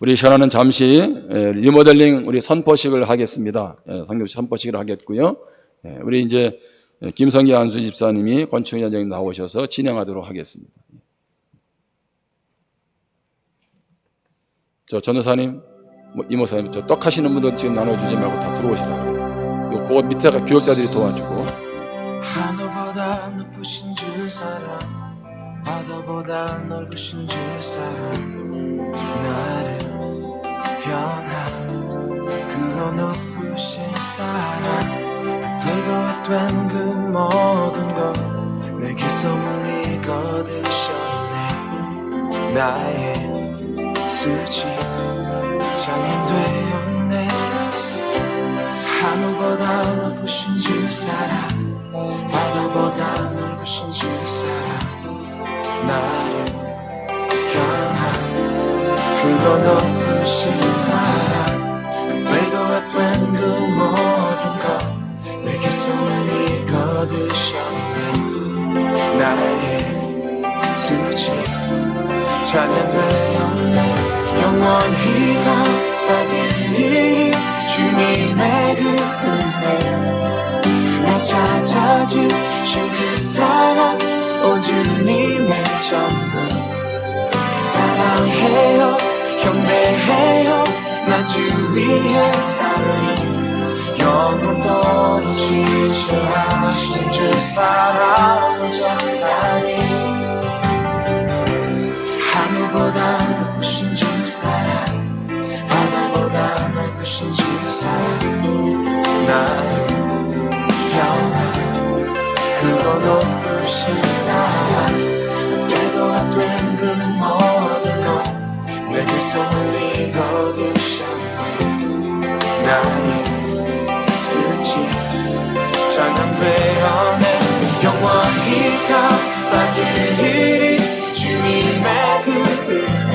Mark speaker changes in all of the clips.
Speaker 1: 우리 셔나는 잠시 에, 리모델링 우리 선포식을 하겠습니다. 예, 선교식 선포식을 하겠고요. 예, 우리 이제 김성기 안수 집사님이 권충현장님 나오셔서 진행하도록 하겠습니다. 저 전도사님, 뭐 이모사님, 저 떡 하시는 분들 지금 나눠주지 말고 다 들어오시라고. 요 그거 밑에 교역자들이 도와주고.
Speaker 2: 하늘보다 높으신 주 사랑 바다보다 넓으신 주 사랑 나를 향한 그거 높으신 사랑. 되고 된그 모든 것 내게서 멀리 거두셨네. 나의 수지 장인 되었네. 하늘보다 높으신 주 사랑. 바다보다 넓으신 주 사랑. 나를 그거 높으신 사랑 되고 된그 모든 것 내게 손을 거두셨네. 나의 수지 찬양되었네. 영원히 감사드리리 주님의 그 은혜. 나 찾아주신 그 사랑 오 주님의 전부. 사랑해요 경배해요. 나 주 위에 살리 영원토록 신실하신 주 사랑을 전하리 하늘보다 높으신 주 사랑 바다보다 넓으신 주 사랑 나를 향한 그거 높으신 거두셨네 나의 수치 찬양되어내 영원히 감사드리리 주님의 그 은혜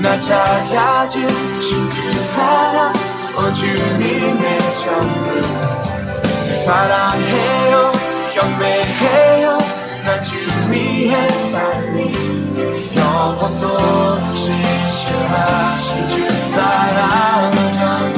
Speaker 2: 나 찾아주신 그 사랑 오 주님의 전부 사랑해요 경배해요 나 주 위에 살리 신실하신 주 사랑을 전하리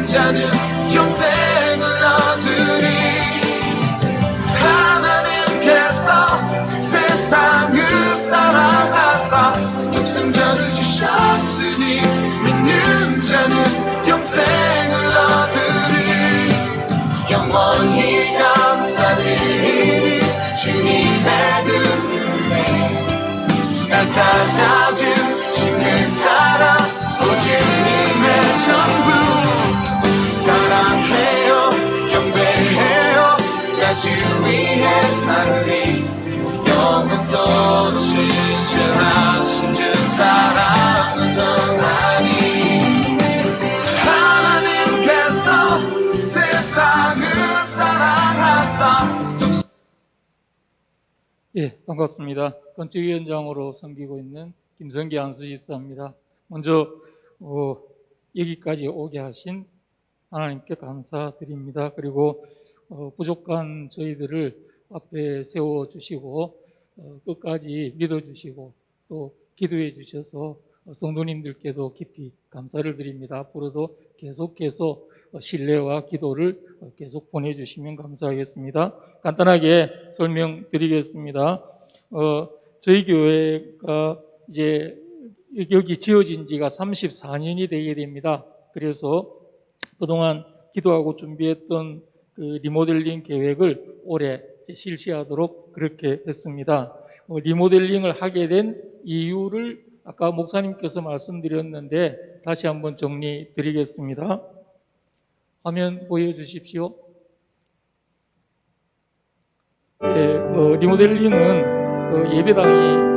Speaker 2: 자는 영생을 얻으리. 하나님께서 세상을 사랑하사 독생자를 주셨으니 믿는 자는 영생을 얻으리. 영원히 감사드리리 주님의 그 은혜 날 찾아주신 그 사랑 오 주님의 전부 사랑해요. 경배해요. 나주 위에 살리. 영원토록 신실하신 주 사랑을 전하니. 하나님께서 세상을 사랑하사.
Speaker 3: 예, 반갑습니다. 건축위원장으로 섬기고 있는 김성기 안수 집사입니다. 먼저 어, 여기까지 오게 하신 하나님께 감사드립니다. 그리고 어, 부족한 저희들을 앞에 세워 주시고 어, 끝까지 믿어 주시고 또 기도해 주셔서 어, 성도님들께도 깊이 감사를 드립니다. 앞으로도 계속해서 어, 신뢰와 기도를 어, 계속 보내주시면 감사하겠습니다. 간단하게 설명드리겠습니다. 어, 저희 교회가 이제 여기 지어진 지가 34년이 되게 됩니다. 그래서 그동안 기도하고 준비했던 그 리모델링 계획을 올해 실시하도록 그렇게 했습니다. 어, 리모델링을 하게 된 이유를 아까 목사님께서 말씀드렸는데 다시 한번 정리 드리겠습니다. 화면 보여주십시오. 예, 어, 리모델링은 어, 예배당이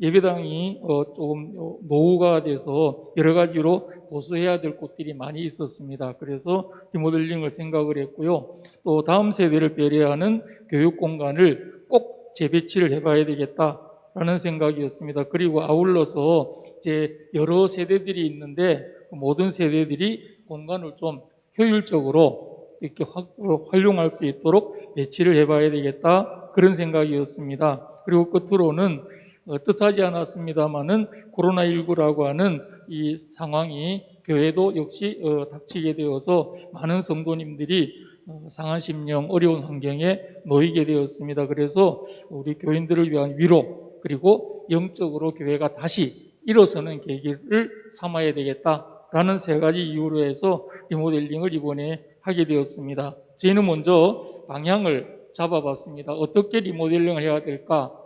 Speaker 3: 예배당이 어, 조금 어, 노후가 돼서 여러 가지로 보수해야 될 곳들이 많이 있었습니다. 그래서 리모델링을 생각을 했고요. 또 다음 세대를 배려하는 교육 공간을 꼭 재배치를 해봐야 되겠다라는 생각이었습니다. 그리고 아울러서 이제 여러 세대들이 있는데 모든 세대들이 공간을 좀 효율적으로 이렇게 확- 어, 활용할 수 있도록 배치를 해봐야 되겠다 그런 생각이었습니다. 그리고 끝으로는 어, 뜻하지 않았습니다만은 코로나19라고 하는 이 상황이 교회도 역시 어, 닥치게 되어서 많은 성도님들이 어, 상한 심령 어려운 환경에 놓이게 되었습니다. 그래서 우리 교인들을 위한 위로 그리고 영적으로 교회가 다시 일어서는 계기를 삼아야 되겠다라는 세 가지 이유로 해서 리모델링을 이번에 하게 되었습니다. 저희는 먼저 방향을 잡아봤습니다. 어떻게 리모델링을 해야 될까?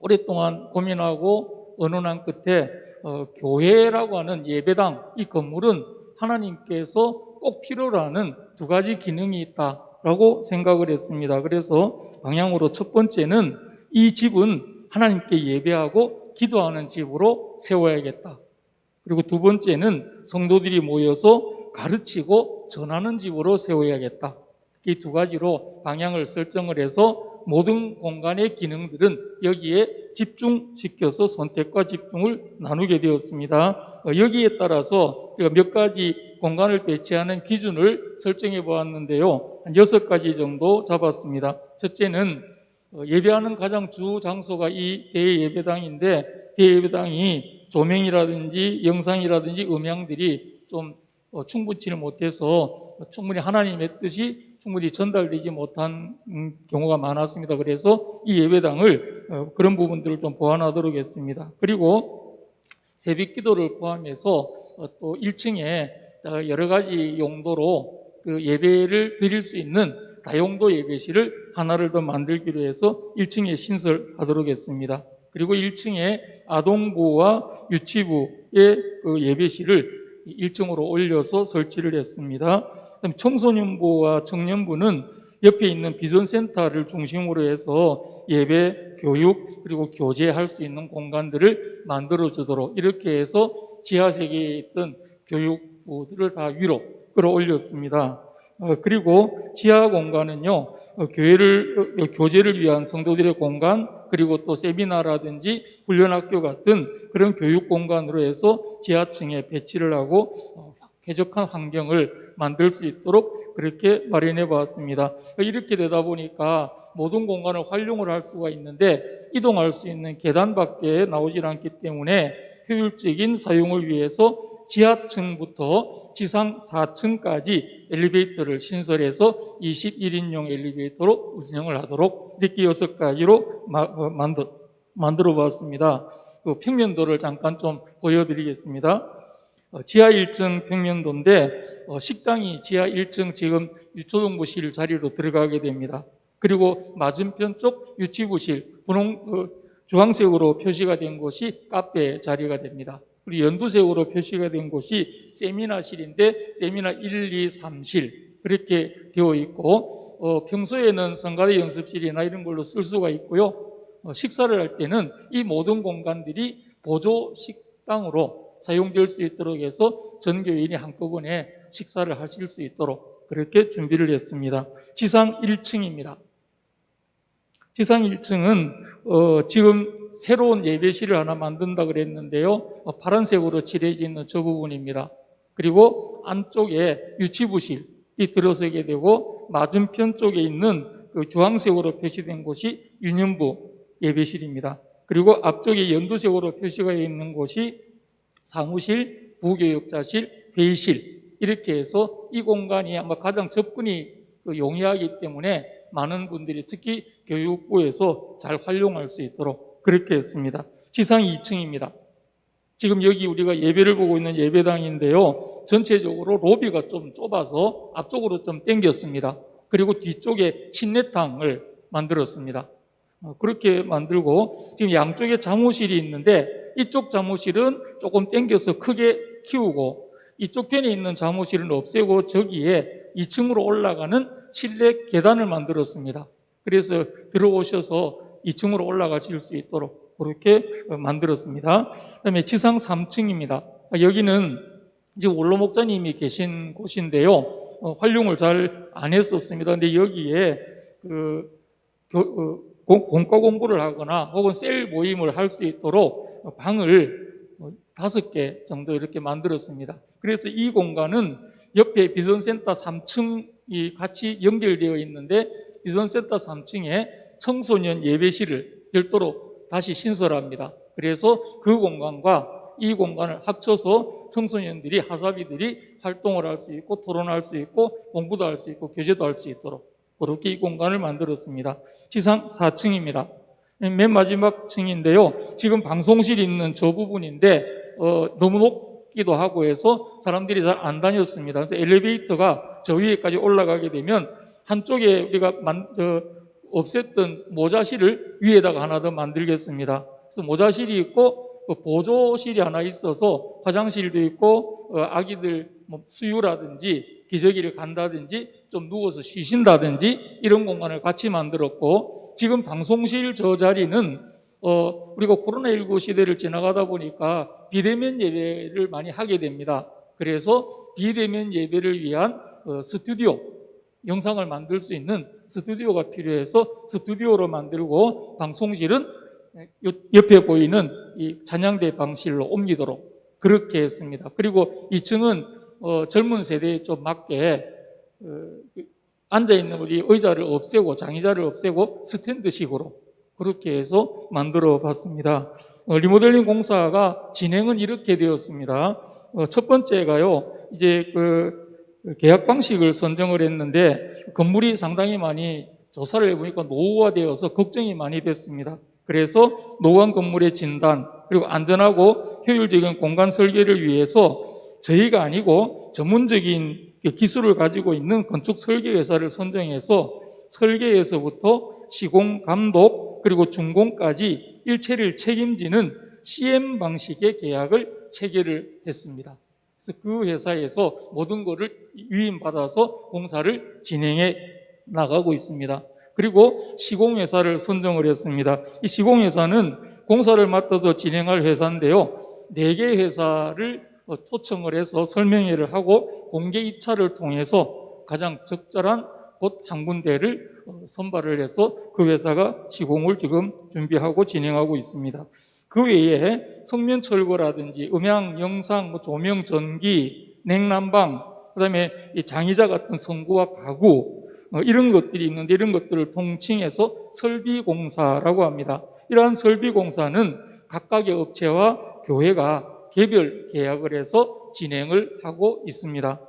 Speaker 3: 오랫동안 고민하고 언론한 끝에 어, 교회라고 하는 예배당 이 건물은 하나님께서 꼭 필요로 하는 두 가지 기능이 있다라고 생각을 했습니다. 그래서 방향으로 첫 번째는 이 집은 하나님께 예배하고 기도하는 집으로 세워야겠다. 그리고 두 번째는 성도들이 모여서 가르치고 전하는 집으로 세워야겠다. 이 두 가지로 방향을 설정을 해서 모든 공간의 기능들은 여기에 집중시켜서 선택과 집중을 나누게 되었습니다. 어, 여기에 따라서 몇 가지 공간을 배치하는 기준을 설정해 보았는데요. 한 여섯 가지 정도 잡았습니다. 첫째는 어, 예배하는 가장 주 장소가 이 대예배당인데 대예배당이 조명이라든지 영상이라든지 음향들이 좀 어, 충분치를 못해서 충분히 하나님의 뜻이 충분히 전달되지 못한 음, 경우가 많았습니다. 그래서 이 예배당을 어, 그런 부분들을 좀 보완하도록 했습니다. 그리고 새벽 기도를 포함해서 어, 또 1층에 여러 가지 용도로 그 예배를 드릴 수 있는 다용도 예배실을 하나를 더 만들기로 해서 1층에 신설하도록 했습니다. 그리고 1층에 아동부와 유치부의 그 예배실을 1층으로 올려서 설치를 했습니다. 그다음에 청소년부와 청년부는 옆에 있는 비전센터를 중심으로 해서 예배, 교육, 그리고 교제할 수 있는 공간들을 만들어 주도록 이렇게 해서 지하 세계에 있던 교육부들을 다 위로 끌어올렸습니다. 어, 그리고 지하 공간은요, 어, 교회를, 어, 교제를 위한 성도들의 공간, 그리고 또 세미나라든지 훈련학교 같은 그런 교육 공간으로 해서 지하층에 배치를 하고 어, 쾌적한 환경을 만들 수 있도록 그렇게 마련해 보았습니다. 이렇게 되다 보니까 모든 공간을 활용을 할 수가 있는데 이동할 수 있는 계단밖에 나오질 않기 때문에 효율적인 사용을 위해서 지하층부터 지상 4층까지 엘리베이터를 신설해서 21인용 엘리베이터로 운영을 하도록 이렇게 여섯 가지로 마- 어, 만들, 만들어 봤습니다. 그 평면도를 잠깐 좀 보여드리겠습니다. 어, 지하 1층 평면도인데 어, 식당이 지하 1층 지금 유초등부실 자리로 들어가게 됩니다. 그리고 맞은편 쪽 유치부실 분홍 어, 주황색으로 표시가 된 곳이 카페 자리가 됩니다. 그리고 연두색으로 표시가 된 곳이 세미나실인데 세미나 1, 2, 3실 그렇게 되어 있고 어, 평소에는 성가대 연습실이나 이런 걸로 쓸 수가 있고요. 어, 식사를 할 때는 이 모든 공간들이 보조 식당으로 사용될 수 있도록 해서 전 교인이 한꺼번에 식사를 하실 수 있도록 그렇게 준비를 했습니다. 지상 1층입니다. 지상 1층은 어, 지금 새로운 예배실을 하나 만든다 그랬는데요. 어, 파란색으로 칠해져 있는 저 부분입니다. 그리고 안쪽에 유치부실이 들어서게 되고 맞은편 쪽에 있는 그 주황색으로 표시된 곳이 유년부 예배실입니다. 그리고 앞쪽에 연두색으로 표시가 있는 곳이 사무실, 부교육자실, 회의실 이렇게 해서 이 공간이 아마 가장 접근이 그 용이하기 때문에 많은 분들이 특히 교육부에서 잘 활용할 수 있도록 그렇게 했습니다. 지상 2층입니다. 지금 여기 우리가 예배를 보고 있는 예배당인데요. 전체적으로 로비가 좀 좁아서 앞쪽으로 좀 당겼습니다. 그리고 뒤쪽에 침례탕을 만들었습니다. 어, 그렇게 만들고 지금 양쪽에 잠옷실이 있는데 이쪽 잠옷실은 조금 당겨서 크게 키우고 이쪽 편에 있는 잠옷실은 없애고 저기에 2층으로 올라가는 실내 계단을 만들었습니다. 그래서 들어오셔서 2층으로 올라가실 수 있도록 그렇게 어, 만들었습니다. 그다음에 지상 3층입니다. 여기는 지금 원로 목사님이 계신 곳인데요. 어, 활용을 잘 안 했었습니다. 근데 여기에 그 교- 어, 공- 공과 공부를 하거나 혹은 셀 모임을 할 수 있도록 방을 어, 다섯 개 정도 이렇게 만들었습니다. 그래서 이 공간은 옆에 비전센터 3층이 같이 연결되어 있는데 비전센터 3층에 청소년 예배실을 별도로 다시 신설합니다. 그래서 그 공간과 이 공간을 합쳐서 청소년들이 하사비들이 활동을 할 수 있고 토론할 수 있고 공부도 할 수 있고 교제도 할 수 있도록 이 공간을 만들었습니다. 지상 4층입니다. 맨 마지막 층인데요. 지금 방송실이 있는 저 부분인데 어, 너무 높기도 하고 해서 사람들이 잘 안 다녔습니다. 그래서 엘리베이터가 저 위에까지 올라가게 되면 한쪽에 우리가 만, 어, 없앴던 모자실을 위에다가 하나 더 만들겠습니다. 그래서 모자실이 있고 그 보조실이 하나 있어서 화장실도 있고 어, 아기들 뭐 수유라든지 기저귀를 간다든지 좀 누워서 쉬신다든지 이런 공간을 같이 만들었고 지금 방송실 저 자리는 어, 우리가 코로나19 시대를 지나가다 보니까 비대면 예배를 많이 하게 됩니다. 그래서 비대면 예배를 위한 어, 스튜디오 영상을 만들 수 있는 스튜디오가 필요해서 스튜디오로 만들고 방송실은 요- 옆에 보이는 이 찬양대 방실로 옮기도록 그렇게 했습니다. 그리고 2층은 어, 젊은 세대에 좀 맞게 어, 앉아 있는 우리 의자를 없애고 장의자를 없애고 스탠드식으로 그렇게 해서 만들어 봤습니다. 어, 리모델링 공사가 진행은 이렇게 되었습니다. 어, 첫 번째가요, 이제 그 계약 방식을 선정을 했는데 건물이 상당히 많이 조사를 해보니까 노후화되어서 걱정이 많이 됐습니다. 그래서 노후한 건물의 진단 그리고 안전하고 효율적인 공간 설계를 위해서 저희가 아니고 전문적인 그 기술을 가지고 있는 건축 설계 회사를 선정해서 설계에서부터 시공 감독 그리고 준공까지 일체를 책임지는 CM 방식의 계약을 체결을 했습니다. 그래서 그 회사에서 모든 것을 위임받아서 공사를 진행해 나가고 있습니다. 그리고 시공회사를 선정을 했습니다. 이 시공회사는 공사를 맡아서 진행할 회사인데요. 네개 회사를 어, 초청을 해서 설명회를 하고 공개 입찰을 통해서 가장 적절한 곳 한 군데를 어, 선발을 해서 그 회사가 시공을 지금 준비하고 진행하고 있습니다. 그 외에 성면 철거라든지 음향, 영상, 뭐 조명, 전기, 냉난방, 그다음에 이 장의자 같은 성구와 가구 어, 이런 것들이 있는데 이런 것들을 통칭해서 설비공사라고 합니다. 이러한 설비공사는 각각의 업체와 교회가 개별 계약을 해서 진행을 하고 있습니다.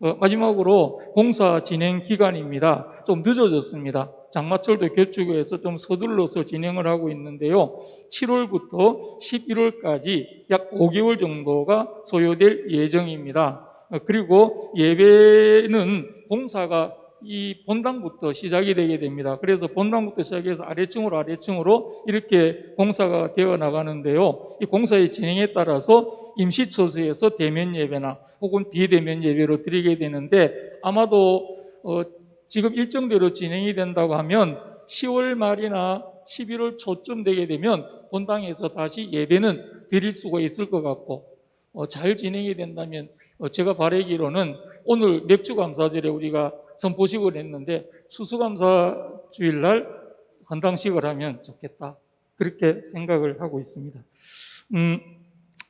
Speaker 3: 어, 마지막으로 공사 진행 기간입니다. 좀 늦어졌습니다. 장마철도 교축해서 좀 서둘러서 진행을 하고 있는데요. 7월부터 11월까지 약 5개월 정도가 소요될 예정입니다. 어, 그리고 예배는 공사가 이 본당부터 시작이 되게 됩니다. 그래서 본당부터 시작해서 아래층으로 아래층으로 이렇게 공사가 되어 나가는데요. 이 공사의 진행에 따라서 임시처소에서 대면 예배나 혹은 비대면 예배로 드리게 되는데 아마도 어, 지금 일정대로 진행이 된다고 하면 10월 말이나 11월 초쯤 되게 되면 본당에서 다시 예배는 드릴 수가 있을 것 같고 어, 잘 진행이 된다면 어, 제가 바라기로는 오늘 맥주 감사절에 우리가 선포식을 했는데 추수감사 주일날 헌당식을 하면 좋겠다 그렇게 생각을 하고 있습니다. 음,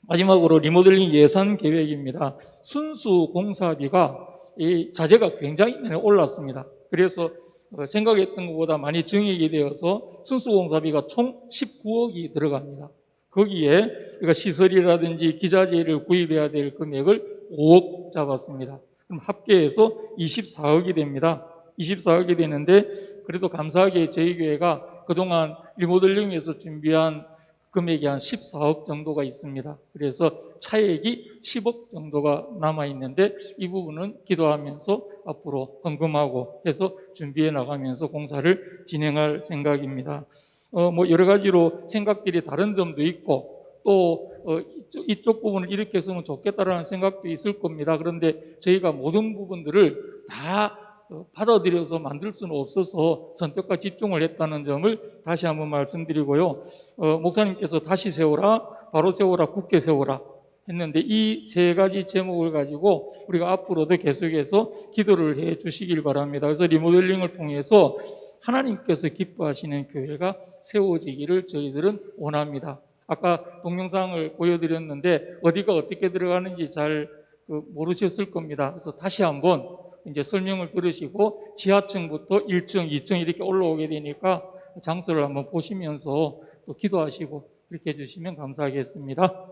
Speaker 3: 마지막으로 리모델링 예산 계획입니다. 순수 공사비가 이 자재가 굉장히 올랐습니다. 그래서 어, 생각했던 것보다 많이 증액이 되어서 순수 공사비가 총 19억이 들어갑니다. 거기에 시설이라든지 기자재를 구입해야 될 금액을 5억 잡았습니다. 그럼 합계해서 24억이 됩니다. 24억이 되는데 그래도 감사하게 저희 교회가 그동안 리모델링 에서 준비한 금액이 한 14억 정도가 있습니다. 그래서 차액이 10억 정도가 남아 있는데 이 부분은 기도하면서 앞으로 헌금하고 해서 준비해 나가면서 공사를 진행할 생각입니다. 어, 뭐 여러 가지로 생각들이 다른 점도 있고 또 어, 이쪽, 부분을 이렇게 했으면 좋겠다라는 생각도 있을 겁니다. 그런데 저희가 모든 부분들을 다 어, 받아들여서 만들 수는 없어서 선택과 집중을 했다는 점을 다시 한번 말씀드리고요. 어, 목사님께서 다시 세워라, 바로 세워라, 굳게 세워라 했는데 이 세 가지 제목을 가지고 우리가 앞으로도 계속해서 기도를 해 주시길 바랍니다. 그래서 리모델링을 통해서 하나님께서 기뻐하시는 교회가 세워지기를 저희들은 원합니다. 아까 동영상을 보여드렸는데 어디가 어떻게 들어가는지 잘그 모르셨을 겁니다. 그래서 다시 한번 이제 설명을 들으시고 지하층부터 1층, 2층 이렇게 올라오게 되니까 장소를 한번 보시면서 또 기도하시고 그렇게 해주시면 감사하겠습니다.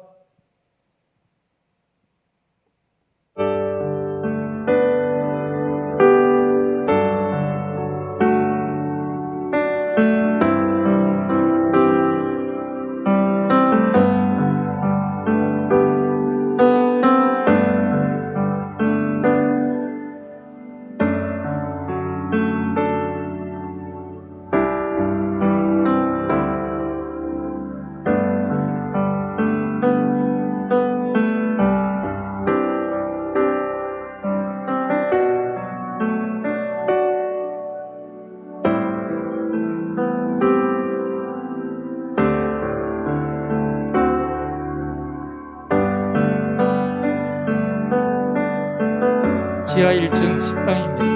Speaker 3: 지하 1층 식당입니다.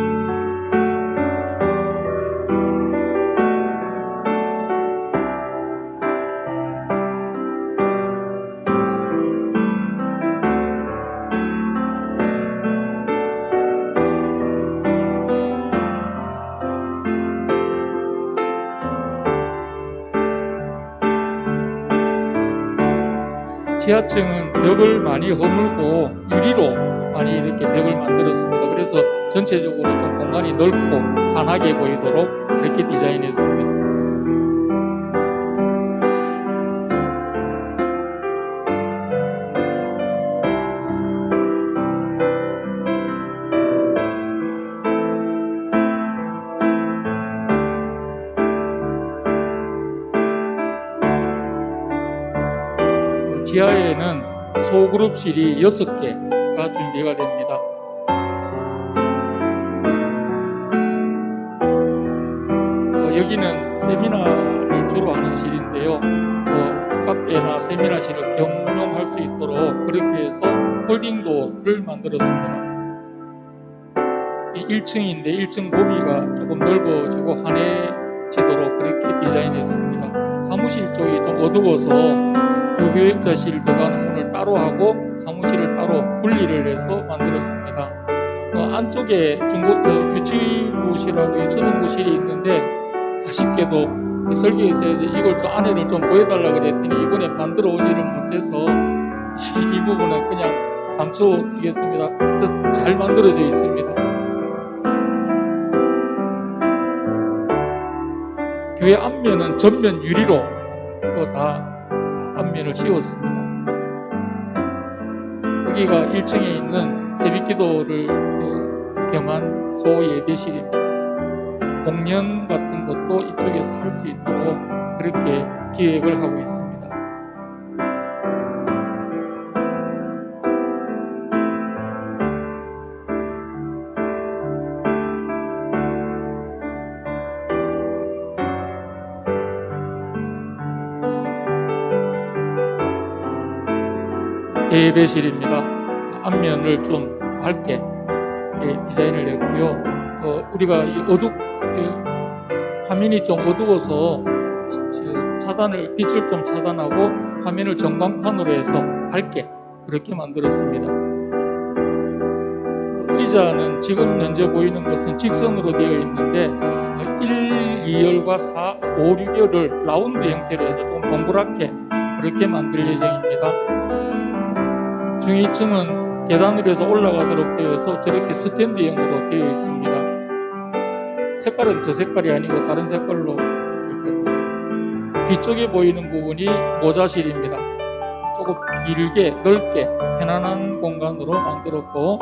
Speaker 3: 지하층은 벽을 많이 허물고 유리로 많이 이렇게 벽을 만들었습니다. 그래서 전체적으로 좀 공간이 넓고 환하게 보이도록 이렇게 디자인했습니다. 그 지하에는 소그룹실이 6개 가 준비가 됩니다. 어, 여기는 세미나를 주로 하는 실인데요. 어, 카페나 세미나실을 경용할 수 있도록 그렇게 해서 홀딩도를 만들었습니다. 1층인데 1층 로비가 조금 넓어지고 환해지도록 그렇게 디자인했습니다. 사무실 쪽이 좀 어두워서 그 교육자실 들어가는 문을 따로 하고 사무실을 따로 분리를 해서 만들었습니다. 어, 안쪽에 저 유치부실하고 유초등부실이 있는데 아쉽게도 이 설계에서 이걸 좀 안에를 좀 보여달라 그랬더니 이번에 만들어 오지를 못해서 이, 이 부분은 그냥 감춰드리겠습니다. 그잘 만들어져 있습니다. 교회 앞면은 전면 유리로 또다 앞면을 씌웠습니다. 여기가 1층에 있는 새벽기도를 그 겸한 소 예배실입니다. 공연 같은 것도 이쪽에서 할 수 있도록 그렇게 기획을 하고 있습니다. 예배실입니다. 앞면을 좀 밝게 예, 디자인을 했고요. 어, 우리가 이 어둡 이 화면이 좀 어두워서 저- 차단을 빛을 좀 차단하고 화면을 전광판으로 해서 밝게 그렇게 만들었습니다. 의자는 지금 현재 보이는 것은 직선으로 되어 있는데 1, 2열과 4, 5, 6열을 라운드 형태로 해서 좀 동그랗게 그렇게 만들 예정입니다. 중위층은 계단으로 해서 올라가도록 되어서 저렇게 스탠드형으로 되어 있습니다. 색깔은 저 색깔이 아니고 다른 색깔로. 뒤쪽에 보이는 부분이 모자실입니다. 조금 길게 넓게 편안한 공간으로 만들었고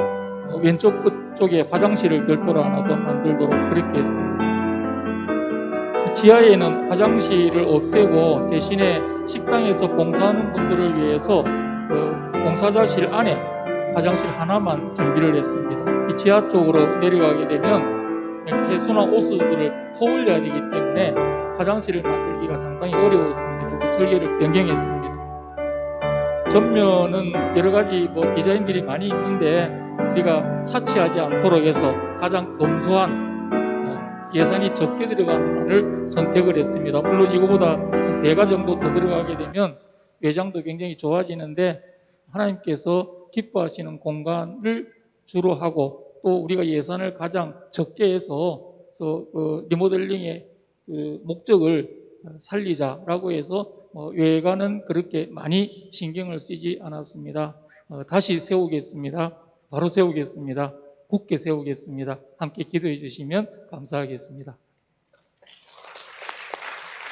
Speaker 3: 어, 왼쪽 끝 쪽에 화장실을 별도로 하나 더 만들도록 그렇게 했습니다. 지하에는 화장실을 없애고 대신에 식당에서 봉사하는 분들을 위해서 그 봉사자실 안에 화장실 하나만 준비를 했습니다. 이 지하 쪽으로 내려가게 되면 폐수나 오수들을 퍼올려야 되기 때문에 화장실을 만들기가 상당히 어려웠습니다. 그래서 설계를 변경했습니다. 전면은 여러 가지 뭐 디자인들이 많이 있는데 우리가 사치하지 않도록 해서 가장 검소한 어, 예산이 적게 들어가는 안을 선택을 했습니다. 물론 이거보다 한 배가 정도 더 들어가게 되면 외장도 굉장히 좋아지는데 하나님께서 기뻐하시는 공간을 주로 하고 또 우리가 예산을 가장 적게 해서 그 리모델링의 그 목적을 살리자라고 해서 뭐 외관은 그렇게 많이 신경을 쓰지 않았습니다. 어, 다시 세우겠습니다. 바로 세우겠습니다. 굳게 세우겠습니다. 함께 기도해 주시면 감사하겠습니다.